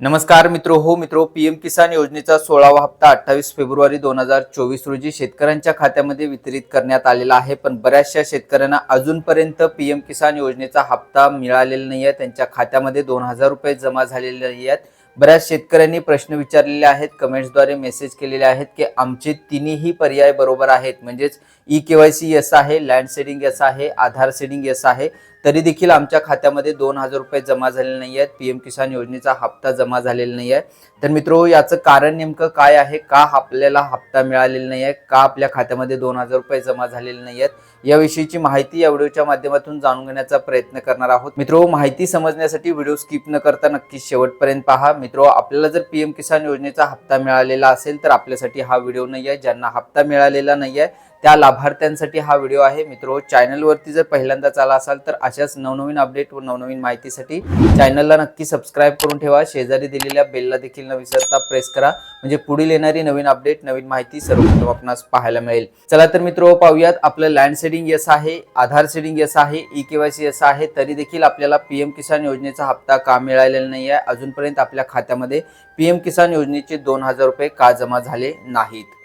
नमस्कार मित्रो हो मित्रो पीएम किसान योजनेचा सोळावा हप्ता अठ्ठावीस फेब्रुवारी दोन हजार चोवीस रोजी शेतकऱ्यांच्या खात्यामध्ये वितरित करण्यात आलेला आहे. पण बऱ्याचशा शेतकऱ्यांना अजूनपर्यंत पीएम किसान योजनेचा हप्ता मिळालेला नाही आहे त्यांच्या खात्यामध्ये दोन हजार रुपये जमा झालेले नाही आहेत बऱ्याच शेतकऱ्यांनी प्रश्न विचारलेले आहेत कमेंट्सद्वारे मेसेज केलेले आहेत की आमचे तिन्ही पर्याय बरोबर आहेत. म्हणजेच E K Y C yes आहे लँड सेडिंग यस आहे आधार सेडिंग यस आहे. तरी देखील आमच्या खात्यामध्ये दोन हजार रुपये जमा झालेले नाही आहेत. पीएम किसान योजनेचा हप्ता जमा झालेला नाही आहे. तर मित्रो याचं कारण नेमकं काय आहे? का आपल्याला हप्ता मिळालेला नाही आहे? का आपल्या खात्यामध्ये दोन हजार रुपये जमा झालेले नाही आहेत? याविषयीची माहिती या व्हिडिओच्या माध्यमातून जाणून घेण्याचा प्रयत्न करणार आहोत. मित्रो माहिती समजण्यासाठी व्हिडिओ स्किप न करता नक्की शेवटपर्यंत पहा. मित्रो आपल्याला जर पीएम किसान योजनेचा हप्ता मिळालेला असेल तर आपल्यासाठी हा व्हिडिओ नाही आहे. ज्यांना हप्ता मिळालेला नाही आहे त्या लाभार्थ्यांसाठी हा व्हिडिओ आहे. मित्रो चॅनलवरती जर पहिल्यांदाच आला असाल तर अशाच नवनवीन अपडेट व नवनवीन माहितीसाठी चॅनलला नक्की सबस्क्राईब करून ठेवा. शेजारी दिलेल्या बेलला देखील न विसरता प्रेस करा. म्हणजे पुढील येणारी नवीन अपडेट नवीन माहिती सर्वप्रथम आपणास पाहायला मिळेल. चला तर मित्रो पाहूयात. आपलं लँड सेडिंग यस आहे आधार सेडिंग यस आहे ई केवायसी यस आहे. तरी देखील आपल्याला पीएम किसान योजनेचा हप्ता का मिळालेला नाही आहे अजूनपर्यंत आपल्या खात्यामध्ये पीएम किसान योजनेचे दोन हजार रुपये का जमा झाले नाहीत?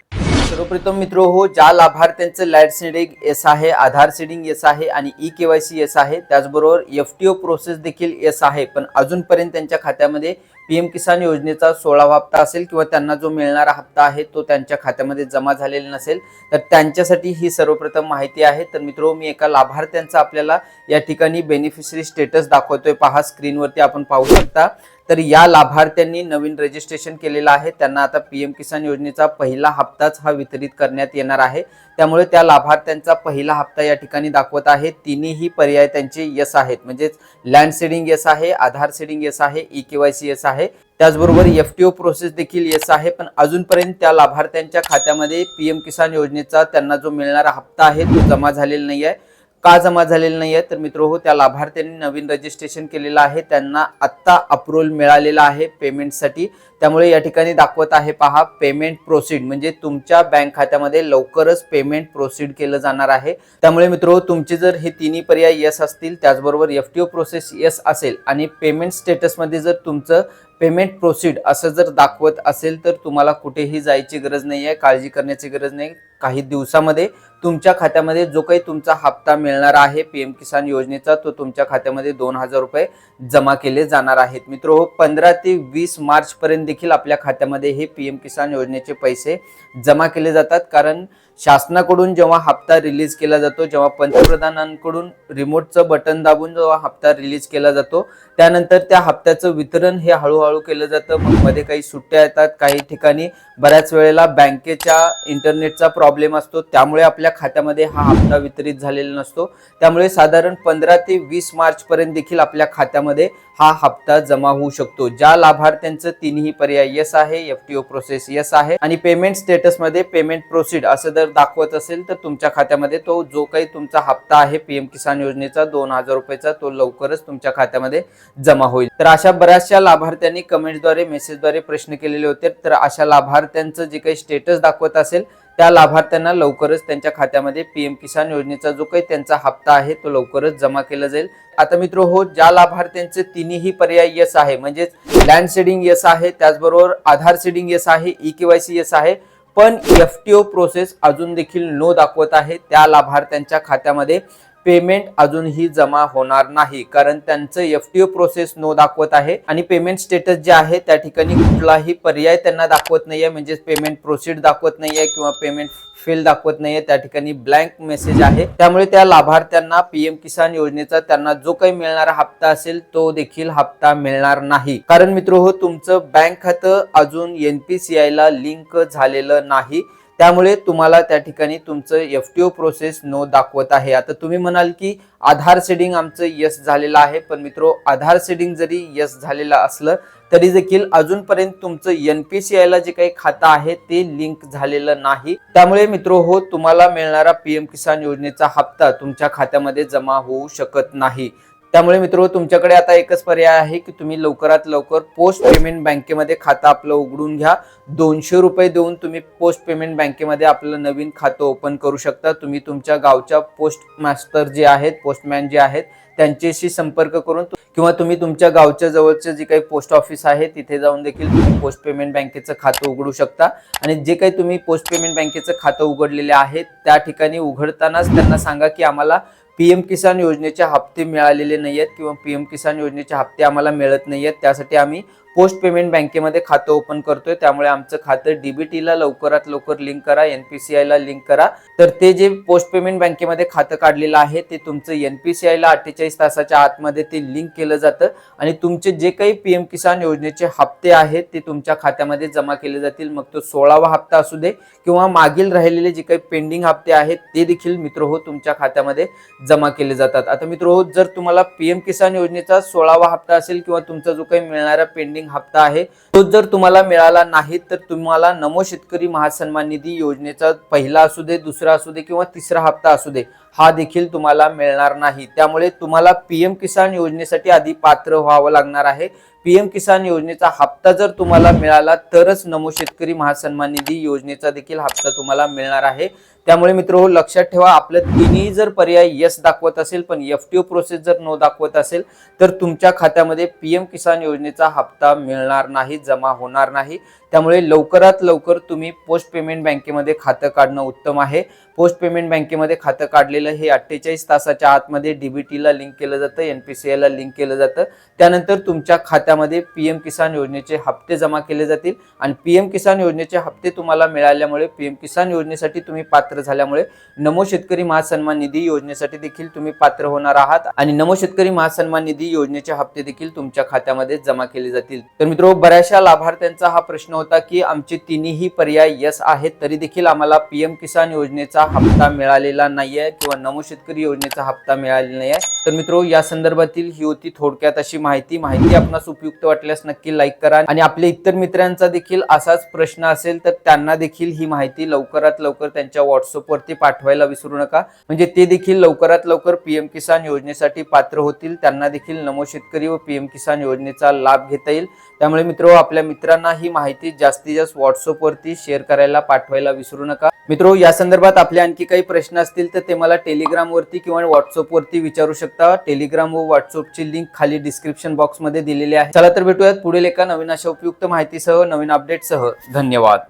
सर्वप्रथम मित्र हो ज्या लाभार्थ्यांचं लाइट सेडिंग एस आहे आधार सेडिंग एस आहे आणि E K Y C yes आहे त्याचबरोबर एफ टी ओ प्रोसेस देखील एस आहे. पण अजूनपर्यंत त्यांच्या खात्यामध्ये पी एम किसान योजनेचा सोळावा हप्ता असेल किंवा त्यांना जो मिळणारा हप्ता आहे तो त्यांच्या खात्यामध्ये जमा झालेला नसेल तर त्यांच्यासाठी ही सर्वप्रथम माहिती आहे. तर मित्र मी एका लाभार्थ्यांचा आपल्याला या ठिकाणी बेनिफिशरी स्टेटस दाखवतोय. पहा स्क्रीनवरती आपण पाहू शकता. तर या लाभार्थ्यांनी नवीन रजिस्ट्रेशन केलेलं आहे. त्यांना आता पीएम किसान योजनेचा पहिला हप्ताच हा वितरित करण्यात येणार आहे. त्यामुळे त्या लाभार्थ्यांचा पहिला हप्ता या ठिकाणी दाखवत आहे. तिन्ही पर्याय त्यांचे यस आहेत. म्हणजेच लँड सेडिंग यस आहे आधार सेडिंग यस आहे E K Y C yes आहे. त्याचबरोबर एफ टी ओ प्रोसेस देखील येस आहे. पण अजूनपर्यंत त्या लाभार्थ्यांच्या खात्यामध्ये पीएम किसान योजनेचा त्यांना जो मिळणारा हप्ता आहे तो जमा झालेला नाही आहे का जमा झालेलं नाही आहे तर मित्र हो त्या लाभार्थ्यांनी नवीन रजिस्ट्रेशन केलेलं आहे. त्यांना आत्ता अप्रुव्हल मिळालेला आहे पेमेंटसाठी त्यामुळे या ठिकाणी दाखवत आहे पहा पेमेंट प्रोसीड म्हणजे तुमच्या बँक खात्यामध्ये लवकरच पेमेंट प्रोसीड केलं जाणार आहे. त्यामुळे मित्र हो, तुमचे जर हे तिन्ही पर्याय यस असतील त्याचबरोबर F T O process yes असेल आणि पेमेंट स्टेटसमध्ये जर तुमचं पेमेंट प्रोसीड असं जर दाखवत असेल तर तुम्हाला कुठेही जायची गरज नाही आहे काळजी करण्याची गरज नाही. काही दिवसामध्ये तुमच्या खात्यामध्ये जो काही तुमचा हप्ता मिळणार आहे पीएम किसान योजनेचा तो तुमच्या खात्यामध्ये दोन हजार रुपये जमा केले जाणार आहेत. मित्र हो पंधरा ते वीस मार्च पर्यंत देखील आपल्या खात्यामध्ये हे पीएम किसान योजनेचे पैसे जमा केले जातात. कारण शासनाकडून जेव्हा हप्ता रिलीज केला जातो जेव्हा पंतप्रधानांकडून रिमोटचं बटन दाबून जेव्हा हप्ता रिलीज केला जातो त्यानंतर त्या हप्त्याचं वितरण हे हळूहळू केलं जातं. मग मध्ये काही सुट्ट्या येतात काही ठिकाणी बऱ्याच वेळेला बँकेच्या इंटरनेटचा प्रॉब्लेम असतो. त्यामुळे आपल्या खात्यामध्ये हा हप्ता वितरित झालेला नसतो. त्यामुळे साधारण पंधरा ते वीस मार्च पर्यंत देखील आपल्या खात्यामध्ये हा हप्ता जमा होऊ शकतो. ज्या लाभार्थ्यांचं तिन्ही पर्याय यस आहे F T O process yes आहे आणि पेमेंट स्टेटसमध्ये पेमेंट प्रोसीड असं जर दाखवत असेल तर तुमच्या खात्यामध्ये तो जो काही तुमचा हप्ता आहे पीएम किसान योजनेचा दोन हजार रुपयाचा तो लवकरच तुमच्या खात्यामध्ये जमा होईल. तर अशा बऱ्याचशा लाभार्थ्यांनी कमेंटद्वारे मेसेजद्वारे प्रश्न केलेले होते. तर अशा लाभार्थ्यांचं जे काही स्टेटस दाखवत असेल त्या लाभार्थ्यांना लवकरच त्यांच्या खात्यामध्ये पीएम किसान योजनेचा जो काही त्यांचा हप्ता आहे तो लवकरच जमा केला जाईल. आता मित्र हो ज्या लाभार्थ्यांचे तिन्ही पर्याय यस आहे म्हणजेच लँड सेडिंग यस आहे त्याचबरोबर आधार सेडिंग यस आहे ई केवायसी यस आहे पण एफ टी ओ प्रोसेस अजून देखील नो दाखवत आहे. त्या लाभार्थ्यांच्या खात्यामध्ये पेमेंट अजूनही जमा होणार नाही कारण त्यांचं F T O process no दाखवत आहे. आणि पेमेंट स्टेटस जे आहे त्या ठिकाणी कुठलाही पर्याय त्यांना दाखवत नाहीये. म्हणजे पेमेंट प्रोसीड दाखवत नाहीये किंवा पेमेंट फेल दाखवत नाहीये त्या ठिकाणी ब्लँक मेसेज आहे. त्यामुळे त्या लाभार्थ्यांना पीएम किसान योजनेचा त्यांना जो काही मिळणारा हप्ता असेल तो देखील हप्ता मिळणार नाही. कारण मित्र हो तुमचं बँक खातं अजून एनपीसीआय ला लिंक झालेलं नाही. त्यामुळे तुम्हाला त्या ठिकाणी तुमचं F T O process no दाखवत आहे. आता तुम्ही म्हणाल की आधार सेडिंग आमचं यस झालेलं आहे पण मित्रो आधार सेडिंग जरी यस झालेलं असलं तरी देखील अजूनपर्यंत तुमचं एनपीसीआय ला जे काही खातं आहे ते लिंक झालेलं नाही. त्यामुळे मित्रो हो तुम्हाला मिळणारा पीएम किसान योजनेचा हप्ता तुमच्या खात्यामध्ये जमा होऊ शकत नाही. त्यामुळे मित्र तुमच्याकडे आता एकच पर्याय आहे की तुम्ही लवकरात लवकर पोस्ट पेमेंट बँकेमध्ये खातं आपलं उघडून घ्या. दोनशे रुपये देऊन तुम्ही पोस्ट पेमेंट बँकेमध्ये आपलं नवीन खातं ओपन करू शकता. तुम्ही तुमच्या गावच्या पोस्ट मास्टर जे आहेत पोस्टमॅन जे आहेत त्यांच्याशी संपर्क करून किंवा तुम्ही तुमच्या गावच्या जवळचं जे काही पोस्ट ऑफिस आहे तिथे जाऊन देखील तुम्ही पोस्ट पेमेंट बँकेचं खातं उघडू शकता. आणि जे काही तुम्ही पोस्ट पेमेंट बँकेचं खातं उघडलेले आहे त्या ठिकाणी उघडतानाच त्यांना सांगा की आम्हाला पीएम किसान योजनेचे हप्ते मिळालेले नाही आहेत किंवा पीएम किसान योजनेचे हप्ते आम्हाला मिळत नाही आहेत त्यासाठी आम्ही पोस्ट पेमेंट बँकेमध्ये खातं ओपन करतोय. त्यामुळे आमचं खातं डीबीटीला लवकरात लवकर लिंक करा एनपीसीआय ला लिंक करा. तर ते जे पोस्ट पेमेंट बँकेमध्ये खातं काढलेलं आहे ते तुमचं एनपीसीआयला अठ्ठेचाळीस तासाच्या आतमध्ये ते लिंक केलं जातं आणि तुमचे जे काही पीएम किसान योजनेचे हप्ते आहेत ते तुमच्या खात्यामध्ये जमा केले जातील. मग तो सोळावा हप्ता असू दे किंवा मागील राहिलेले जे काही पेंडिंग हप्ते आहेत ते देखील मित्र हो तुमच्या खात्यामध्ये जमा केले जातात. आता मित्र जर तुम्हाला पीएम किसान योजनेचा सोळावा हप्ता असेल किंवा तुमचा जो काही मिळणारा पेंडिंग हप्ता आहे तो जर तुम्हाला मिळाला नाही तर तुम्हाला नमो शेतकरी महासन्मान निधी योजनेचा पहिला असू दे दुसरा असू दे किंवा तिसरा हप्ता असू दे हा देखील तुम्हाला मिळणार नाही. त्यामुळे तुम्हाला पीएम किसान योजनेसाठी आधी पात्र व्हावं लागणार आहे. पीएम किसान योजनेचा हप्ता जर तुम्हाला मिळाला तरच नमो शेतकरी महासन्मान निधी योजनेचा देखील हप्ता तुम्हाला मिळणार आहे. त्यामुळे मित्र हो लक्षात ठेवा आपलं तिन्ही जर पर्याय यस दाखवत असेल पण एफ टी ओ प्रोसेस जर नो दाखवत असेल तर तुमच्या खात्यामध्ये पीएम किसान योजनेचा हप्ता मिळणार नाही जमा होणार नाही. त्यामुळे लवकरात लवकर तुम्ही पोस्ट पेमेंट बँकेमध्ये खातं काढणं उत्तम आहे. पोस्ट पेमेंट बँकेमध्ये खातं काढलेलं हे अठ्ठेचाळीस तासाच्या आतमध्ये डीबीटीला लिंक केलं जातं एनपीसीआयला लिंक केलं जातं. त्यानंतर तुमच्या खात्यामध्ये पीएम किसान योजनेचे हप्ते जमा केले जातील आणि पीएम किसान योजनेचे हप्ते तुम्हाला मिळाल्यामुळे पीएम किसान योजनेसाठी तुम्ही पात्र झाल्यामुळे नमो शेतकरी महासन्मान निधी योजनेसाठी देखील तुम्ही पात्र होणार आहात आणि नमो शेतकरी महासन्मान निधी योजनेचे हप्ते देखील तुमच्या खात्यामध्ये जमा केले जातील. तर मित्र बऱ्याचशा लाभार्थ्यांचा हा प्रश्न होता की आमचे तिन्ही पर्याय यस आहेत तरी देखील आम्हाला पीएम किसान योजनेचा हप्ता मिळालेला नाहीये किंवा नमो शेतकरी योजनेचा हप्ता मिळालेला नाही आहे तर मित्र या संदर्भातील ही होती थोडक्यात अशी माहिती. माहिती आपणास उपयुक्त वाटल्यास नक्की लाईक करा आणि आपल्या इतर मित्रांचा देखील असाच प्रश्न असेल तर त्यांना देखील ही माहिती लवकरात लवकर त्यांच्या व्हॉट्सअपवरती पाठवायला विसरू नका. म्हणजे ते देखील लवकरात लवकर पीएम किसान योजनेसाठी पात्र होतील. त्यांना देखील नमो शेतकरी व पीएम किसान योजनेचा लाभ घेता येईल. त्यामुळे मित्र आपल्या मित्रांना ही माहिती जास्तीत जास्त व्हॉट्सअपवरती शेअर करायला पाठवायला विसरू नका. मित्रो या संदर्भात आपले आणखी काही प्रश्न असतील तर ते मला टेलिग्रामवरती किंवा व्हॉट्सअपवरती विचारू शकता. टेलिग्राम व व्हॉट्सअपची लिंक खाली डिस्क्रिप्शन बॉक्समध्ये दिलेली आहे. चला तर भेटूयात पुढील एका नवीन अशा उपयुक्त माहितीसह नवीन अपडेटसह धन्यवाद.